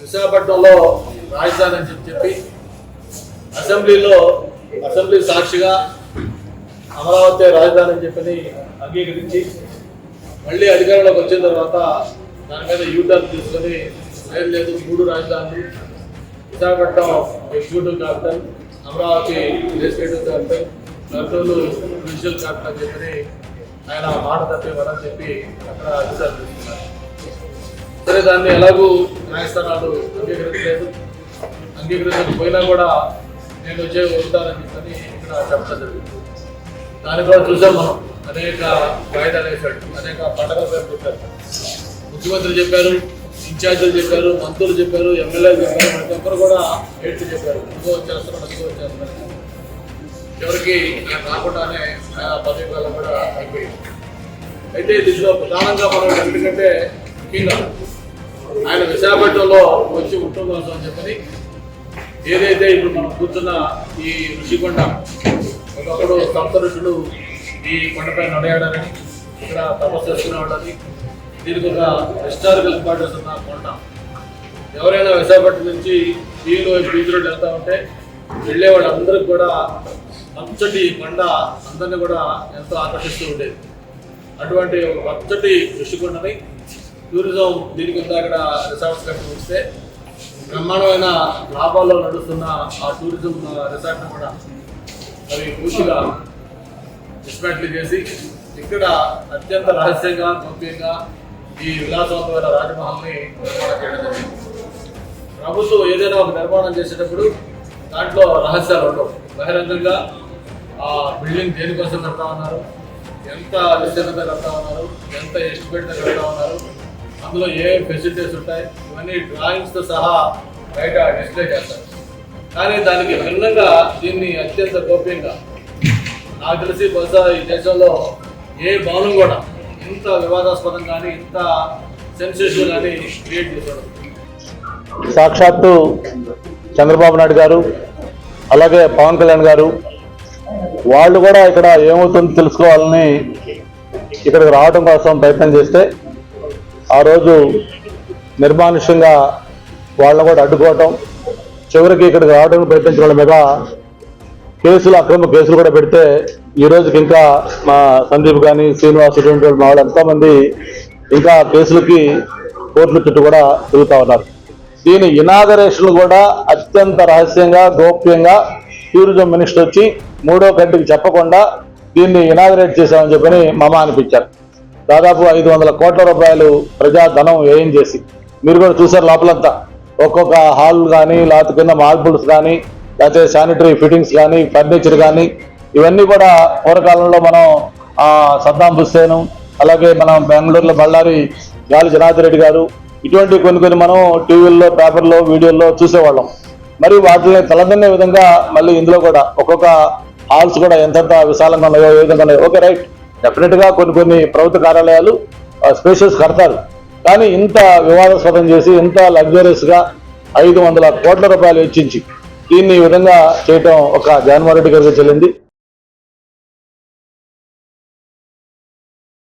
విశాఖపట్నంలో రాజధాని అని చెప్పి చెప్పి అసెంబ్లీలో అసెంబ్లీ సాక్షిగా అమరావతి రాజధాని అని చెప్పని అంగీకరించి మళ్ళీ అధికారంలోకి వచ్చిన తర్వాత దాని మీద యూటర్న్ తీసుకొని లేదు లేదు మూడు రాజధానులు Visakhapatnam executive capital Amaravati legislative capital Kurnool judicial capital అని చెప్పని ఆయన మాట తప్పేవారని చెప్పి అక్కడ అధికారులు సరే దాన్ని ఎలాగూ న్యాయస్థానాలు అంగీకరించలేదు. అంగీకరించకపోయినా కూడా నేను వచ్చే ఉంటానని చెప్పని ఇక్కడ చెప్పడం జరిగింది. దాని కూడా చూసాం మనం. అనేక వాయిదాలు వేశాడు అనేక పండగల పేరు చెప్పారు. ముఖ్యమంత్రి చెప్పారు ఇన్ఛార్జీలు చెప్పారు మంత్రులు చెప్పారు ఎమ్మెల్యేలు చెప్పారు ప్రతి ఒక్కరు కూడా ఏంటి చెప్పారు. ఇంకో వచ్చేస్తున్నారు ఇంకో వచ్చేస్తున్నారు చివరికి ఆయన రాకుండానే ఆయన పదవి కాలం కూడా అయిపోయింది. అయితే దీనిలో ప్రధానంగా మనం ఎందుకంటే ముఖ్యంగా ఆయన విశాఖపట్నంలో వచ్చి ఉంటుందాం అని చెప్పని ఏదైతే ఇప్పుడు మనం కూర్చున్న ఈ ఋషికొండ ఒకప్పుడు సప్త ఋషులు ఈ కొండపై నడయాడని ఇక్కడ తపస్సు చేసుకునేవాళ్ళని దీనికి ఒక హిస్టారికల్ ఇంపార్టెన్స్ ఉన్న కొండ. ఎవరైనా విశాఖపట్నం నుంచి బీలో బీచ్ రోడ్ వెళ్తా ఉంటే వెళ్ళే వాళ్ళందరికీ కూడా పచ్చటి కొండ అందరినీ కూడా ఎంతో ఆకర్షిస్తూ ఉండేది. అటువంటి ఒక పచ్చటి ఋషికొండని టూరిజం దీనికి ఉందా అక్కడ రిసార్ట్స్ కట్టి వస్తే బ్రహ్మాండమైన లాభాల్లో నడుస్తున్న ఆ టూరిజం రిసార్ట్ని కూడా అవి పూర్తిగా డిస్మాంటిల్ చేసి ఇక్కడ అత్యంత రహస్యంగా గోప్యంగా ఈ విలాసవంతమైన రాజమహల్ని నిర్మాణం చేయడం జరిగింది. ప్రభుత్వం ఏదైనా ఒక నిర్మాణం చేసేటప్పుడు దాంట్లో రహస్యాలు ఉండవు. బహిరంగంగా ఆ బిల్డింగ్ దేనికోసం కడతా ఉన్నారు? ఎంత విస్తీర్ణత కడతా ఉన్నారు? ఎంత ఎస్టిమేట్ కడతా ఉన్నారు? అందులో ఏ ఫెసిలిటీస్ ఉంటాయి ఇవన్నీ డ్రాయింగ్స్తో సహా బయట డిస్ప్లే చేస్తారు. కానీ దానికి భిన్నంగా దీన్ని అత్యంత గోప్యంగా. నాకు తెలిసి బహుశా ఈ దేశంలో ఏ భవనం కూడా ఇంత వివాదాస్పదం కానీ ఇంత సెన్సేషన్ కానీ క్రియేట్ చేశారు సాక్షాత్తు చంద్రబాబు నాయుడు గారు అలాగే పవన్ కళ్యాణ్ గారు వాళ్ళు కూడా ఇక్కడ ఏమవుతుందో తెలుసుకోవాలని ఇక్కడికి రావడం కోసం ప్రయత్నం చేస్తే ఆ రోజు నిర్మానుష్యంగా వాళ్ళని కూడా అడ్డుకోవటం చివరికి ఇక్కడికి రావడానికి ప్రయత్నించడం మీద కేసులు అక్రమ కేసులు కూడా పెడితే ఈ రోజుకి ఇంకా మా సందీప్ కానీ శ్రీనివాస్ ఇటువంటి వాళ్ళు మా వాళ్ళు ఎంతోమంది ఇంకా కేసులకి కోర్టుల చుట్టూ కూడా తిరుగుతా ఉన్నారు. దీని ఇనాగరేషన్ కూడా అత్యంత రహస్యంగా గోప్యంగా టూరిజం మినిస్టర్ వచ్చి మూడో కంటికి చెప్పకుండా దీన్ని ఇనాగరేట్ చేశామని చెప్పని మమ అనిపించారు. దాదాపు ఐదు వందల కోట్ల రూపాయలు ప్రజాధనం వ్యయం చేసి. మీరు కూడా చూసారు లోపలంతా. ఒక్కొక్క హాల్ కానీ లేకపోతే కింద మార్బుల్స్ కానీ లేకపోతే శానిటరీ ఫిట్టింగ్స్ కానీ ఫర్నిచర్ కానీ ఇవన్నీ కూడా పూర్వకాలంలో మనం సద్దాం హుస్సేను అలాగే మనం బెంగళూరులో బళ్ళారి గాలి జనార్దన్ రెడ్డి గారు ఇటువంటి కొన్ని కొన్ని మనం టీవీల్లో పేపర్లో వీడియోల్లో చూసేవాళ్ళం. మరి వాటిని తలదన్నే విధంగా మళ్ళీ ఇందులో కూడా ఒక్కొక్క హాల్స్ కూడా ఎంతెంత విశాలంగా ఉన్నాయో ఏ విధంగా ఉన్నాయో. Okay right. డెఫినెట్గా కొన్ని కొన్ని ప్రభుత్వ కార్యాలయాలు స్పేషియస్ కడతారు. కానీ ఇంత వివాదాస్పదం చేసి ఇంత లగ్జరియస్గా ఐదు వందల కోట్ల రూపాయలు వెచ్చించి దీన్ని ఈ విధంగా చేయటం ఒక జగన్మోహన్ రెడ్డి గారికి చెల్లింది